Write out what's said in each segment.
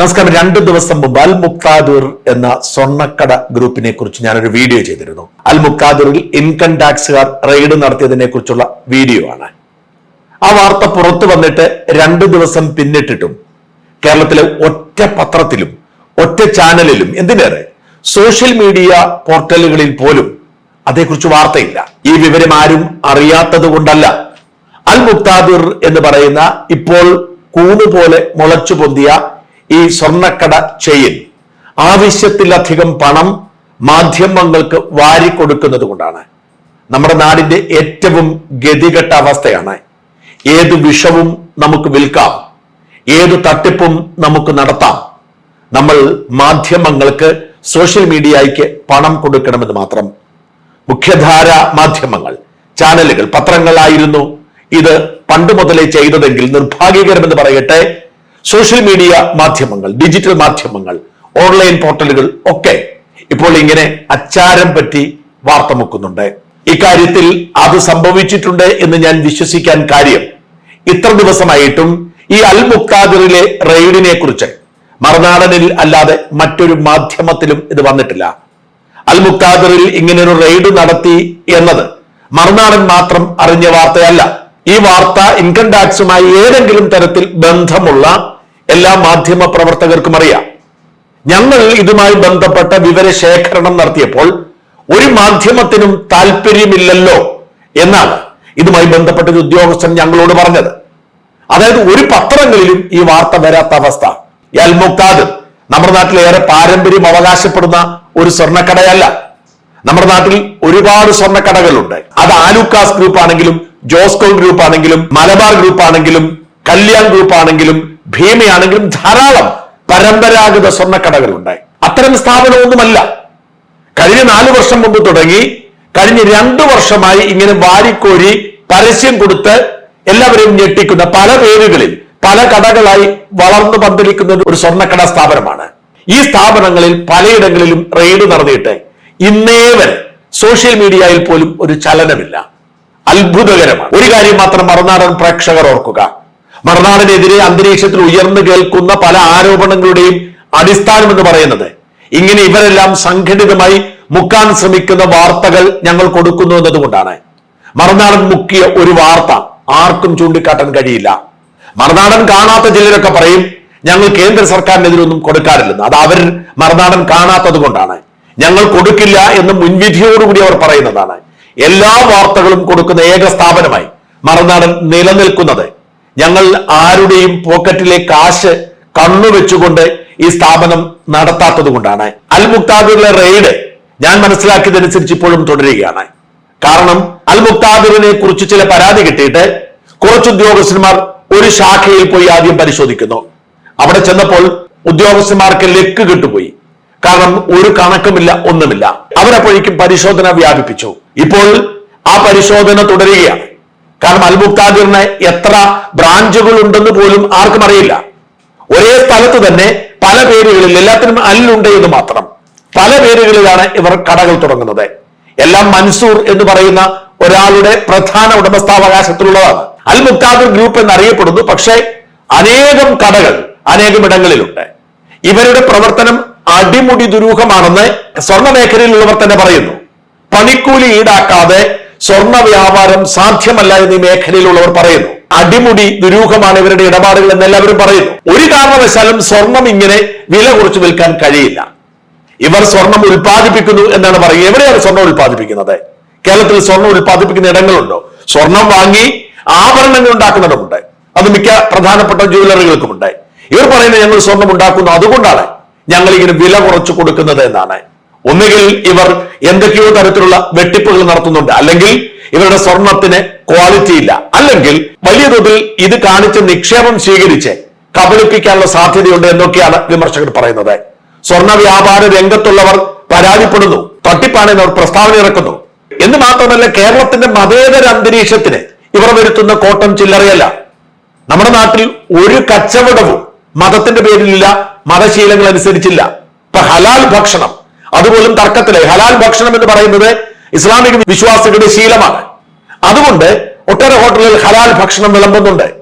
നമസ്കാരം. രണ്ട് ദിവസം മുമ്പ് അൽ മുക്താദൂർ എന്ന സ്വർണക്കട ഗ്രൂപ്പിനെ കുറിച്ച് ഞാനൊരു വീഡിയോ ചെയ്തിരുന്നു. അൽ മുക്താദൂറിൽ ഇൻകം ടാക്സുകാർ റെയ്ഡ് നടത്തിയതിനെ കുറിച്ചുള്ള വീഡിയോ ആണ്. ആ വാർത്ത പുറത്തു വന്നിട്ട് രണ്ട് ദിവസം പിന്നിട്ടിട്ടും കേരളത്തിലെ ഒറ്റ പത്രത്തിലും ഒറ്റ ചാനലിലും എന്തിനേറെ സോഷ്യൽ മീഡിയ പോർട്ടലുകളിൽ പോലും അതേക്കുറിച്ച് വാർത്തയില്ല. ഈ വിവരം ആരും അറിയാത്തത് കൊണ്ടല്ല. അൽ മുക്താദൂർ എന്ന് പറയുന്ന ഇപ്പോൾ കൂണുപോലെ മുളച്ചു പൊന്തിയ ഈ സ്വർണക്കട ചെയിൻ. ആവശ്യത്തിലധികം പണം മാധ്യമങ്ങൾക്ക് വാരിക്കൊടുക്കുന്നത് കൊണ്ടാണ്. നമ്മുടെ നാടിന്റെ ഏറ്റവും ഗതികെട്ട അവസ്ഥയാണ്. ഏത് വിഷവും നമുക്ക് വിൽക്കാം. ഏത് തട്ടിപ്പും നമുക്ക് നടത്താം. നമ്മൾ മാധ്യമങ്ങൾക്ക് സോഷ്യൽ മീഡിയയ്ക്ക് പണം കൊടുക്കണമെന്ന് മാത്രം. മുഖ്യധാര മാധ്യമങ്ങൾ ചാനലുകൾ പത്രങ്ങളായിരുന്നു ഇത് പണ്ട് മുതലേ ചെയ്തതെങ്കിൽ നിർഭാഗ്യകരമെന്ന് പറയട്ടെ സോഷ്യൽ മീഡിയ മാധ്യമങ്ങൾ ഡിജിറ്റൽ മാധ്യമങ്ങൾ ഓൺലൈൻ പോർട്ടലുകൾ ഒക്കെ ഇപ്പോൾ ഇങ്ങനെ അച്ചാരം പറ്റി വാർത്ത മുക്കുന്നുണ്ട്. ഇക്കാര്യത്തിൽ അത് സംഭവിച്ചിട്ടുണ്ട് എന്ന് ഞാൻ വിശ്വസിക്കാൻ കാര്യം ഇത്ര ദിവസമായിട്ടും ഈ അൽ മുക്താദിറിലെ റെയ്ഡിനെ കുറിച്ച് മറുനാടനിൽ അല്ലാതെ മറ്റൊരു മാധ്യമത്തിലും ഇത് വന്നിട്ടില്ല. അൽ മുക്താദിറിൽ ഇങ്ങനെ ഒരു റെയ്ഡ് നടത്തി എന്നത് മറുനാടൻ മാത്രം അറിഞ്ഞ വാർത്തയല്ല. ഈ വാർത്ത ഇൻകം ടാക്സുമായി ഏതെങ്കിലും തരത്തിൽ ബന്ധമുള്ള എല്ലാ മാധ്യമ പ്രവർത്തകർക്കും അറിയാം. ഞങ്ങൾ ഇതുമായി ബന്ധപ്പെട്ട വിവരശേഖരണം നടത്തിയപ്പോൾ ഒരു മാധ്യമത്തിനും താല്പര്യമില്ലല്ലോ എന്നാണ് ഇതുമായി ബന്ധപ്പെട്ട ഒരു ഉദ്യോഗസ്ഥൻ ഞങ്ങളോട് പറഞ്ഞത്. അതായത് ഒരു പത്രങ്ങളിലും ഈ വാർത്ത വരാത്ത അവസ്ഥ. അൽ നമ്മുടെ നാട്ടിൽ ഏറെ പാരമ്പര്യം അവകാശപ്പെടുന്ന ഒരു സ്വർണക്കടയല്ല. നമ്മുടെ നാട്ടിൽ ഒരുപാട് സ്വർണക്കടകളുണ്ട്. അത് ആലുക്കാസ് ഗ്രൂപ്പ് ആണെങ്കിലും ജോസ്കോൺ ഗ്രൂപ്പ് ആണെങ്കിലും മലബാർ ഗ്രൂപ്പ് ആണെങ്കിലും കല്യാൺ ഗ്രൂപ്പ് ആണെങ്കിലും ഭീമയാണെങ്കിലും ധാരാളം പരമ്പരാഗത സ്വർണക്കടകളുണ്ടായി അത്തരം സ്ഥാപനമൊന്നുമല്ല. കഴിഞ്ഞ നാല് വർഷം മുമ്പ് തുടങ്ങി കഴിഞ്ഞ രണ്ടു വർഷമായി ഇങ്ങനെ വാരിക്കോരി പരസ്യം കൊടുത്ത് എല്ലാവരെയും ഞെട്ടിക്കുന്ന പല പേരുകളിൽ പല കടകളായി വളർന്നു പന്തലിക്കുന്ന ഒരു സ്വർണക്കട സ്ഥാപനമാണ്. ഈ സ്ഥാപനങ്ങളിൽ പലയിടങ്ങളിലും റെയ്ഡ് നടന്നിട്ട് ഇന്നേ വരെ സോഷ്യൽ മീഡിയയിൽ പോലും ഒരു ചലനമില്ല. അത്ഭുതകരമാണ്. ഒരു കാര്യം മാത്രം മറുനാടൻ പ്രേക്ഷകർ ഓർക്കുക. മറുനാടിനെതിരെ അന്തരീക്ഷത്തിൽ ഉയർന്നു കേൾക്കുന്ന പല ആരോപണങ്ങളുടെയും അടിസ്ഥാനം എന്ന് പറയുന്നത്. ഇങ്ങനെ ഇവരെല്ലാം സംഘടിതമായി മുക്കാൻ ശ്രമിക്കുന്ന വാർത്തകൾ ഞങ്ങൾ കൊടുക്കുന്നു എന്നതുകൊണ്ടാണ്. മറുനാടൻ മുക്കിയ ഒരു വാർത്ത ആർക്കും ചൂണ്ടിക്കാട്ടാൻ കഴിയില്ല. മറുനാടൻ കാണാത്ത ചിലരൊക്കെ പറയും ഞങ്ങൾ കേന്ദ്ര സർക്കാരിനെതിരൊന്നും കൊടുക്കാറില്ലെന്ന്. അത് അവർ മറുനാടൻ കാണാത്തത് കൊണ്ടാണ്. ഞങ്ങൾ കൊടുക്കില്ല എന്ന് മുൻവിധിയോടുകൂടി അവർ പറയുന്നതാണ്. എല്ലാ വാർത്തകളും കൊടുക്കുന്ന ഏക സ്ഥാപനമായി മറുനാടൻ നിലനിൽക്കുന്നത് ഞങ്ങൾ ആരുടെയും പോക്കറ്റിലെ കാശ് കണ്ണുവെച്ചുകൊണ്ട് ഈ സ്ഥാപനം നടത്താത്തത് കൊണ്ടാണ് അൽ മുക്താബിറിലെ റെയ്ഡ് ഞാൻ മനസ്സിലാക്കിയതനുസരിച്ച് ഇപ്പോഴും തുടരുകയാണ്. കാരണം അൽ മുക്താബിറിനെ കുറിച്ച് ചില പരാതി കിട്ടിയിട്ട് കുറച്ച് ഉദ്യോഗസ്ഥന്മാർ ഒരു ശാഖയിൽ പോയി ആദ്യം പരിശോധിക്കുന്നു. അവിടെ ചെന്നപ്പോൾ ഉദ്യോഗസ്ഥന്മാർക്ക് ലെക്ക് കിട്ടുപോയി. കാരണം ഒരു കണക്കുമില്ല ഒന്നുമില്ല. അവരപ്പോഴേക്കും പരിശോധന വ്യാപിപ്പിച്ചു. ഇപ്പോൾ ആ പരിശോധന തുടരുകയാണ്. കാരണം അൽ മുക്താദിറിന് എത്ര ബ്രാഞ്ചുകൾ ഉണ്ടെന്ന് പോലും ആർക്കും അറിയില്ല. ഒരേ സ്ഥലത്ത് തന്നെ പല പേരുകളിൽ എല്ലാത്തിനും അല്ലുണ്ട് എന്ന് മാത്രം. പല പേരുകളിലാണ് ഇവർ കടകൾ തുടങ്ങുന്നത്. എല്ലാം മൻസൂർ എന്ന് പറയുന്ന ഒരാളുടെ പ്രധാന ഉടമസ്ഥാവകാശത്തിലുള്ളതാണ്. അൽ മുക്താദിർ ഗ്രൂപ്പ് എന്നറിയപ്പെടുന്നു പക്ഷേ അനേകം കടകൾ അനേകം ഇടങ്ങളിലുണ്ട്. ഇവരുടെ പ്രവർത്തനം അടിമുടി ദുരൂഹമാണെന്ന് സ്വർണ മേഖലയിലുള്ളവർ തന്നെ പറയുന്നു. പണിക്കൂലി ഈടാക്കാതെ സ്വർണ വ്യാപാരം സാധ്യമല്ല എന്ന് ഈ മേഖലയിലുള്ളവർ പറയുന്നു. അടിമുടി ദുരൂഹമാണ് ഇവരുടെ ഇടപാടുകൾ എന്ന് എല്ലാവരും പറയുന്നു. ഒരു കാരണവശാലും സ്വർണം ഇങ്ങനെ വില കുറച്ച് വിൽക്കാൻ കഴിയില്ല. ഇവർ സ്വർണം ഉൽപ്പാദിപ്പിക്കുന്നു എന്നാണ് പറയുക എവിടെയാണ് സ്വർണം ഉൽപ്പാദിപ്പിക്കുന്നത്? കേരളത്തിൽ സ്വർണം ഉൽപ്പാദിപ്പിക്കുന്ന ഇടങ്ങളുണ്ടോ? സ്വർണം വാങ്ങി ആഭരണങ്ങൾ ഉണ്ടാക്കുന്നിടമുണ്ട് അത് മിക്ക പ്രധാനപ്പെട്ട ജ്വല്ലറികൾക്കുമുണ്ട്. ഇവർ പറയുന്നത് ഞങ്ങൾ സ്വർണം ഉണ്ടാക്കുന്നു. അതുകൊണ്ടാണ് ഞങ്ങൾ ഇങ്ങനെ വില കുറച്ച് കൊടുക്കുന്നത് എന്നാണ്. ഒന്നുകിൽ ഇവർ എന്തൊക്കെയോ തരത്തിലുള്ള വെട്ടിപ്പുകൾ നടത്തുന്നുണ്ട്. അല്ലെങ്കിൽ ഇവരുടെ സ്വർണത്തിന് ക്വാളിറ്റി ഇല്ല. അല്ലെങ്കിൽ വലിയ തോതിൽ ഇത് കാണിച്ച് നിക്ഷേപം സ്വീകരിച്ച് കബളിപ്പിക്കാനുള്ള സാധ്യതയുണ്ട് എന്നൊക്കെയാണ് വിമർശകർ പറയുന്നത്. സ്വർണ വ്യാപാര രംഗത്തുള്ളവർ പരാതിപ്പെടുന്നു. തട്ടിപ്പാണെന്ന് അവർ പ്രസ്താവന ഇറക്കുന്നു. എന്ന് മാത്രമല്ല കേരളത്തിന്റെ മതേതര അന്തരീക്ഷത്തിന് ഇവർ വരുത്തുന്ന കോട്ടം ചില്ലറയല്ല. നമ്മുടെ നാട്ടിൽ ഒരു കച്ചവടവും മതത്തിന്റെ പേരിലില്ല മതശീലങ്ങൾ അനുസരിച്ചില്ല ഇപ്പൊ ഹലാൽ ഭക്ഷണം അതുപോലും തർക്കത്തിലെ ഹലാൽ ഭക്ഷണം എന്ന് പറയുന്നത് ഇസ്ലാമിക വിശ്വാസികളുടെ ശീലമാണ്. അതുകൊണ്ട് ഒട്ടേറെ ഹോട്ടലുകൾ ഹലാൽ ഭക്ഷണം വിളമ്പുന്നുണ്ട്.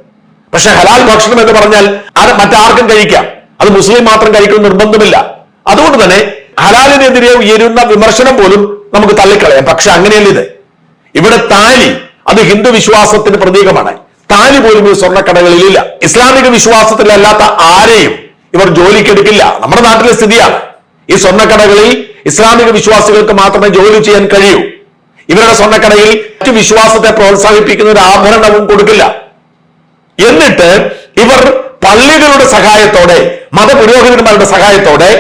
പക്ഷെ ഹലാൽ ഭക്ഷണം എന്ന് പറഞ്ഞാൽ അത് മറ്റാർക്കും കഴിക്കാം. അത് മുസ്ലിം മാത്രം കഴിക്കുന്ന നിർബന്ധമില്ല. അതുകൊണ്ട് തന്നെ ഹലാലിനെതിരെ ഉയരുന്ന വിമർശനം പോലും നമുക്ക് തള്ളിക്കളയാം. പക്ഷെ അങ്ങനെയല്ല ഇത്. ഇവിടെ താലി അത് ഹിന്ദു വിശ്വാസത്തിന്റെ പ്രതീകമാണ്. താലി പോലും ഈ സ്വർണക്കടകളിൽ ഇല്ല ഇസ്ലാമിക വിശ്വാസത്തിലല്ലാത്ത ആരെയും ഇവർ ജോലിക്കെടുക്കില്ല. നമ്മുടെ നാട്ടിലെ സ്ഥിതിയാണ്. ഈ സ്വർണക്കടകളിൽ ഇസ്ലാമിക വിശ്വാസികൾക്ക് മാത്രമേ ജോലി ചെയ്യാൻ കഴിയൂ. ഇവരുടെ സ്വർണക്കടയിൽ മറ്റു വിശ്വാസത്തെ പ്രോത്സാഹിപ്പിക്കുന്ന ഒരു ആഭരണവും കൊടുക്കില്ല. എന്നിട്ട് ഇവർ പള്ളികളുടെ സഹായത്തോടെ മതപുരോഹിതന്മാരുടെ സഹായത്തോടെ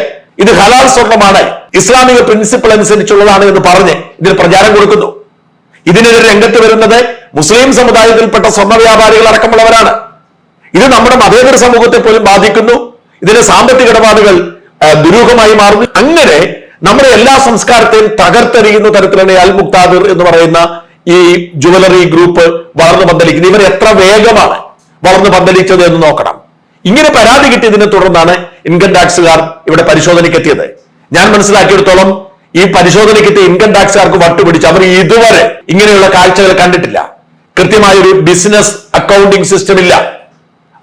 ഇത് ഹലാൽ സ്വർണമാണ് ഇസ്ലാമിക പ്രിൻസിപ്പിൾ അനുസരിച്ചുള്ളതാണ് എന്ന് പറഞ്ഞ് ഇതിന് പ്രചാരം കൊടുക്കുന്നു. ഇതിനെതിരെ രംഗത്ത് വരുന്നത് മുസ്ലിം സമുദായത്തിൽപ്പെട്ട സ്വർണ വ്യാപാരികൾ അടക്കമുള്ളവരാണ്. ഇത് നമ്മുടെ മതേതര സമൂഹത്തെ പോലും ബാധിക്കുന്നു. ഇതിന്റെ സാമ്പത്തിക ഇടപാടുകൾ ദുരൂഹമായി മാറുന്നു. അങ്ങനെ നമ്മുടെ എല്ലാ സംസ്കാരത്തെയും തകർത്തെറിയുന്ന തരത്തിലാണ് അൽ മുക്താദിർ എന്ന് പറയുന്ന ഈ ജുവലറി ഗ്രൂപ്പ് വളർന്നു പന്തലിക്കുന്നത്. ഇവർ എത്ര വേഗമാണ് വളർന്നു പന്തലിച്ചത് എന്ന് നോക്കണം. ഇങ്ങനെ പരാതി കിട്ടിയതിനെ തുടർന്നാണ് ഇൻകം ടാക്സുകാർ ഇവിടെ പരിശോധനയ്ക്ക് എത്തിയത്. ഞാൻ മനസ്സിലാക്കിയെടുത്തോളം ഈ പരിശോധനയ്ക്ക് എത്തിയ ഇൻകം ടാക്സുകാർക്ക് വട്ടുപിടിച്ച് അവർ ഇതുവരെ ഇങ്ങനെയുള്ള കാഴ്ചകൾ കണ്ടിട്ടില്ല. കൃത്യമായ ഒരു ബിസിനസ് അക്കൗണ്ടിംഗ് സിസ്റ്റം ഇല്ല.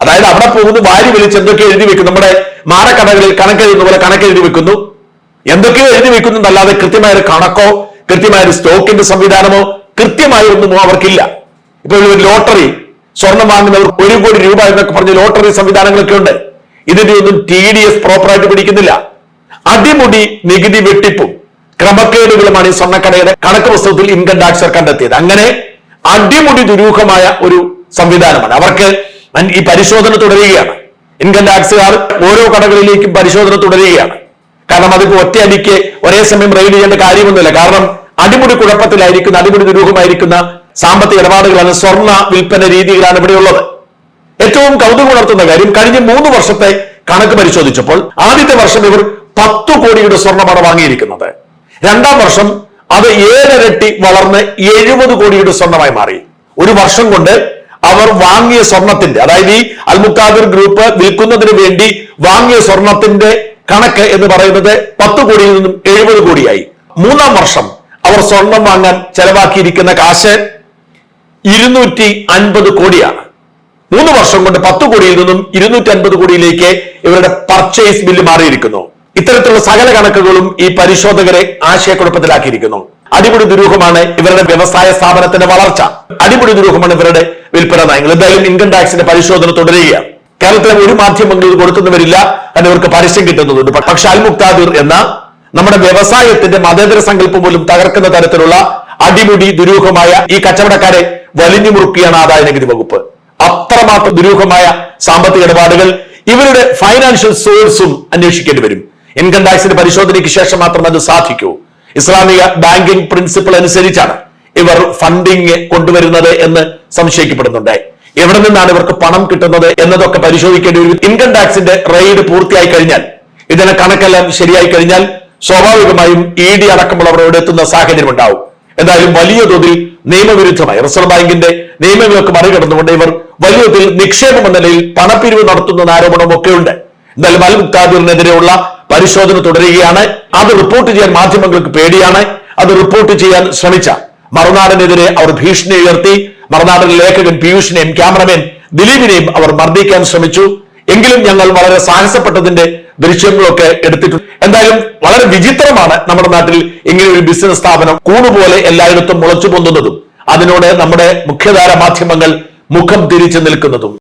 അതായത് അവിടെ പോകുന്നു വാരി വിളിച്ച് എന്തൊക്കെ എഴുതി വെക്കും നമ്മുടെ മാറക്കടകളിൽ കണക്കെഴുതുന്ന പോലെ കണക്കെഴുതി വെക്കുന്നു. എന്തൊക്കെയോ എഴുതി വെക്കുന്നതല്ലാതെ കൃത്യമായ ഒരു കണക്കോ കൃത്യമായ ഒരു സ്റ്റോക്കിന്റെ സംവിധാനമോ കൃത്യമായ ഒന്നും അവർക്കില്ല. ഇപ്പൊ ഒരു ലോട്ടറി സ്വർണം വാങ്ങുന്നവർ ഒരു കോടി രൂപ എന്നൊക്കെ പറഞ്ഞ ലോട്ടറി സംവിധാനങ്ങളൊക്കെ ഉണ്ട്. ഇതിന്റെ ഒന്നും ടി ഡി എസ് പ്രോപ്പറായിട്ട് പിടിക്കുന്നില്ല. അടിമുടി നികുതി വെട്ടിപ്പും ക്രമക്കേടുകളുമാണ് ഈ സ്വർണക്കടയുടെ കണക്ക് പുസ്തകത്തിൽ ഇൻകം ടാക്സർ കണ്ടെത്തിയത്. അങ്ങനെ അടിമുടി ദുരൂഹമായ ഒരു സംവിധാനമാണ്. അവർക്ക് ഈ പരിശോധന തുടരുകയാണ്. ഇൻകം ടാക്സുകാർ ഓരോ കടകളിലേക്കും പരിശോധന തുടരുകയാണ്. കാരണം അതിപ്പോ ഒറ്റയടിക്ക് ഒരേ സമയം റെയ്ഡ് ചെയ്യേണ്ട കാര്യമൊന്നുമില്ല. കാരണം അടിമുടി കുഴപ്പത്തിലായിരിക്കുന്ന അടിമുടി ദുരൂഹമായിരിക്കുന്ന സാമ്പത്തിക ഇടപാടുകളാണ് സ്വർണ വിൽപ്പന രീതികളാണ് ഇവിടെയുള്ളത്. ഏറ്റവും കൗതുകം ഉണർത്തുന്ന കാര്യം കഴിഞ്ഞ മൂന്ന് വർഷത്തെ കണക്ക് പരിശോധിച്ചപ്പോൾ ആദ്യത്തെ വർഷം ഇവർ പത്തു കോടിയുടെ സ്വർണമാണ് വാങ്ങിയിരിക്കുന്നത്. രണ്ടാം വർഷം അത് ഏഴരട്ടി വളർന്ന് എഴുപത് കോടിയുടെ സ്വർണമായി മാറി. ഒരു വർഷം കൊണ്ട് അവർ വാങ്ങിയ സ്വർണത്തിന്റെ അതായത് ഈ അൽമുക്കാദിർ ഗ്രൂപ്പ് വിൽക്കുന്നതിന് വേണ്ടി വാങ്ങിയ സ്വർണത്തിന്റെ കണക്ക് എന്ന് പറയുന്നത് പത്ത് കോടിയിൽ നിന്നും എഴുപത് കോടിയായി. മൂന്നാം വർഷം അവർ സ്വർണം വാങ്ങാൻ ചെലവാക്കിയിരിക്കുന്ന കാശ് ഇരുന്നൂറ്റി അൻപത് കോടിയാണ്. മൂന്ന് വർഷം കൊണ്ട് പത്ത് കോടിയിൽ നിന്നും ഇരുന്നൂറ്റി അൻപത് കോടിയിലേക്ക് ഇവരുടെ പർച്ചേസ് ബില്ല് മാറിയിരിക്കുന്നു. ഇത്തരത്തിലുള്ള സകല കണക്കുകളും ഈ പരിശോധകരെ ആശയക്കുഴപ്പത്തിലാക്കിയിരിക്കുന്നു. അടിപൊളി ദുരൂഹമാണ് ഇവരുടെ വ്യവസായ സ്ഥാപനത്തിന്റെ വളർച്ച. അടിപൊളി ദുരൂഹമാണ് ഇവരുടെ വിൽപ്പന നയങ്ങൾ. എന്തായാലും ഇൻകം ടാക്സിന്റെ പരിശോധന തുടരുകയാണ്. കേരളത്തിലെ ഒരു മാധ്യമങ്ങളും ഇത് കൊടുക്കുന്നവരില്ല കാരണം ഇവർക്ക് പരസ്യം കിട്ടുന്നതുണ്ട്. പക്ഷെ അൽ മുക്താദിർ എന്ന നമ്മുടെ വ്യവസായത്തിന്റെ മതേതര സങ്കല്പം പോലും തകർക്കുന്ന തരത്തിലുള്ള അടിമുടി ദുരൂഹമായ ഈ കച്ചവടക്കാരെ വലിഞ്ഞു മുറുക്കിയാണ് ആദായ നികുതി വകുപ്പ്. അത്രമാത്രം ദുരൂഹമായ സാമ്പത്തിക ഇടപാടുകൾ ഇവരുടെ ഫൈനാൻഷ്യൽ സോഴ്സും അന്വേഷിക്കേണ്ടി വരും. ഇൻകം ടാക്സിന്റെ പരിശോധനയ്ക്ക് ശേഷം മാത്രം അത് സാധിക്കൂ. ഇസ്ലാമിക ബാങ്കിംഗ് പ്രിൻസിപ്പിൾ അനുസരിച്ചാണ് ഇവർ ഫണ്ടിങ് കൊണ്ടുവരുന്നത് എന്ന് സംശയിക്കപ്പെടുന്നുണ്ട്. എവിടെ നിന്നാണ് ഇവർക്ക് പണം കിട്ടുന്നത് എന്നതൊക്കെ പരിശോധിക്കേണ്ടി വരും. ഇൻകം ടാക്സിന്റെ റെയ്ഡ് പൂർത്തിയായി കഴിഞ്ഞാൽ ഇതിനെ കണക്കെല്ലാം ശരിയായി കഴിഞ്ഞാൽ സ്വാഭാവികമായും ഇ ഡി അടക്കമുള്ളവർ ഇവിടെ എത്തുന്ന സാഹചര്യം ഉണ്ടാവും. എന്തായാലും വലിയ തോതിൽ നിയമവിരുദ്ധമായി റിസർവ് ബാങ്കിന്റെ നിയമങ്ങളൊക്കെ മറികടന്നുകൊണ്ട് ഇവർ വലിയ തോതിൽ നിക്ഷേപം എന്ന നിലയിൽ പണപ്പിരിവ് നടത്തുന്ന ആരോപണമൊക്കെ ഉണ്ട് എന്തായാലും അൽ മുക്താദിറിനെതിരെയുള്ള പരിശോധന തുടരുകയാണ്. അത് റിപ്പോർട്ട് ചെയ്യാൻ മാധ്യമങ്ങൾക്ക് പേടിയാണ്. അത് റിപ്പോർട്ട് ചെയ്യാൻ ശ്രമിച്ച മറുനാടനെതിരെ അവർ ഭീഷണി ഉയർത്തി. മറുനാടൻ ലേഖകൻ പീയൂഷിനെയും ക്യാമറമാൻ ദിലീപിനെയും അവർ മർദ്ദിക്കാൻ ശ്രമിച്ചു. എങ്കിലും ഞങ്ങൾ വളരെ സാഹസപ്പെട്ടതിന്റെ ദൃശ്യങ്ങളൊക്കെ എടുത്തിട്ടുണ്ട് എന്തായാലും വളരെ വിചിത്രമാണ് നമ്മുടെ നാട്ടിൽ ഇങ്ങനെ ഒരു ബിസിനസ് സ്ഥാപനം കൂടുപോലെ എല്ലായിടത്തും മുളച്ചു പൊന്തുന്നതും അതിനോട് നമ്മുടെ മുഖ്യധാര മാധ്യമങ്ങൾ മുഖം തിരിച്ചു നിൽക്കുന്നതും.